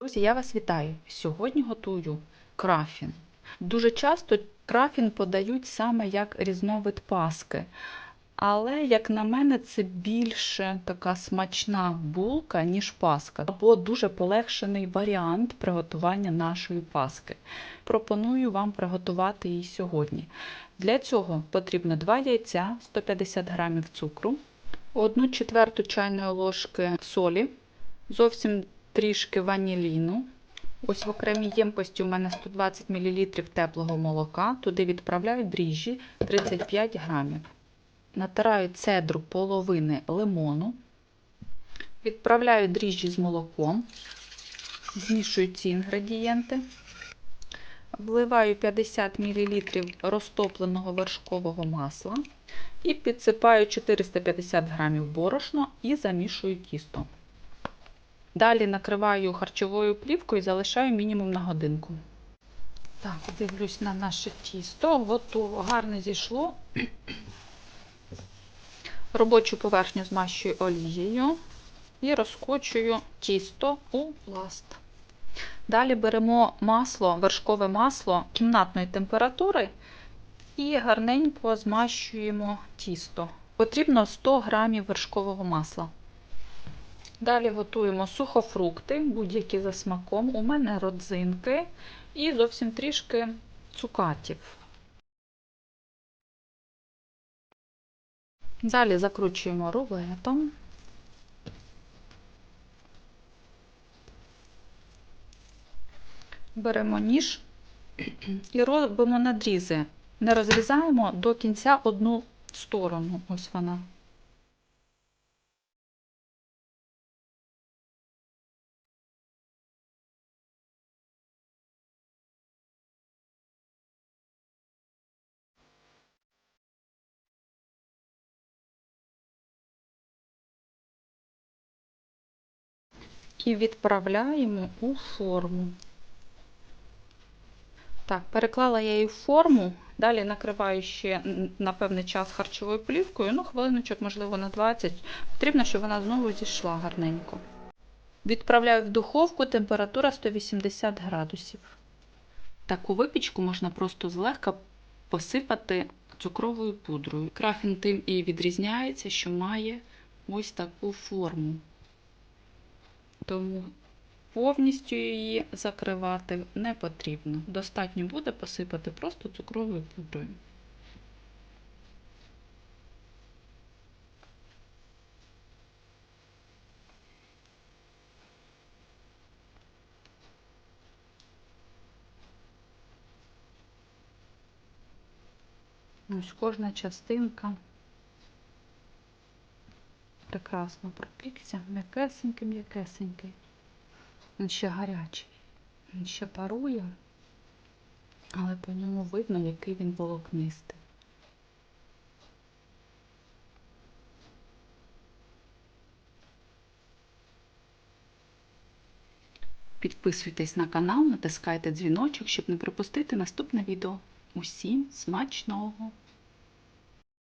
Друзі, я вас вітаю! Сьогодні готую крафін. Дуже часто крафін подають саме як різновид паски. Але, як на мене, це більше така смачна булка, ніж паска, або дуже полегшений варіант приготування нашої паски. Пропоную вам приготувати її сьогодні. Для цього потрібно 2 яйця, 150 г цукру, 1 четверту чайної ложки солі, зовсім трішки ваніліну. Ось в окремій ємкості у мене 120 мл теплого молока. Туди відправляю дріжджі 35 грамів. Натираю цедру половини лимону. Відправляю дріжджі з молоком. Змішую ці інгредієнти. Вливаю 50 мл розтопленого вершкового масла і підсипаю 450 г борошна і замішую тісто. Далі накриваю харчовою плівкою і залишаю мінімум на годинку. Так, дивлюсь на наше тісто. Готово, гарно зійшло. Робочу поверхню змащую олією і розкочую тісто у пласт. Далі беремо масло, вершкове масло кімнатної температури і гарненько змащуємо тісто. Потрібно 100 г вершкового масла. Далі готуємо сухофрукти, будь-які за смаком. У мене родзинки і зовсім трішки цукатів. Далі закручуємо рулетом. Беремо ніж і робимо надрізи. Не розрізаємо до кінця одну сторону. Ось вона. І відправляємо у форму. Так, переклала я її в форму, далі накриваю ще на певний час харчовою плівкою, ну, хвилиночок, можливо, на 20. Потрібно, щоб вона знову зійшла гарненько. Відправляю в духовку температура 180 градусів. Таку випічку можна просто злегка посипати цукровою пудрою. Крафін тим і відрізняється, що має ось таку форму тому повністю її закривати не потрібно. Достатньо буде посипати просто цукровою пудрою. Ось кожна частинка прекрасно пропікся, м'якесенький, м'якесенький. Він ще гарячий, він ще парує, але по ньому видно, який він волокнистий. Підписуйтесь на канал, натискайте дзвіночок, щоб не пропустити наступне відео. Усім смачного!